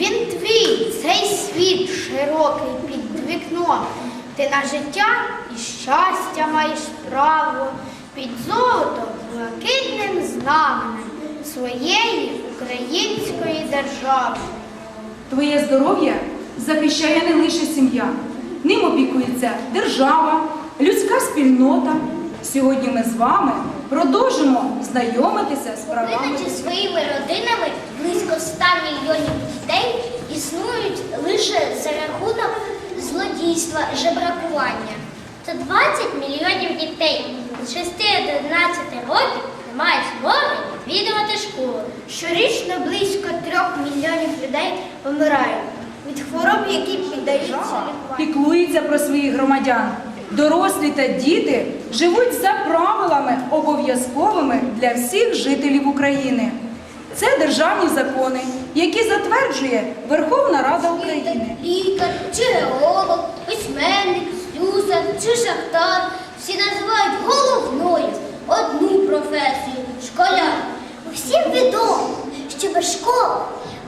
Він твій, цей світ широкий під вікно. Ти на життя і щастя маєш право під золото блакитним знаменем своєї української держави. Твоє здоров'я захищає не лише сім'я. Ним опікується держава, людська спільнота. Сьогодні ми з вами продовжимо знайомитися з правами. своїми родинами лише за рахунок злодійства, жебракування. Це 20 мільйонів дітей з 6 до 11 років не мають змоги відвідувати школу. Щорічно близько трьох мільйонів людей помирають від хвороб, які піддаються лікуванню. Піклується про своїх громадян. Дорослі та діти живуть за правилами обов'язковими для всіх жителів України. Це державні закони, які затверджує Верховна Рада України. Що без школи,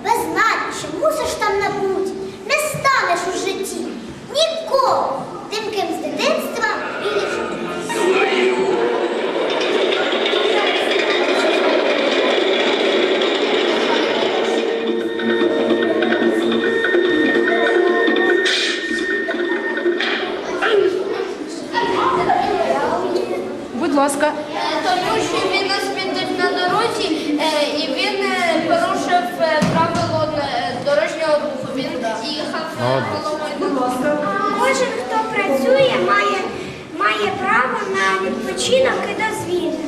без знань, що мусиш там набути, не станеш у житті ніколи. Тим, ким з дитинства мрієш. Будь ласка, Тому що він нас на дорозі е, і він е, порушив е, правило дорожнього руху. Він їхав головою дорогою. Кожен, хто працює, має, має право на відпочинок і дозвілля.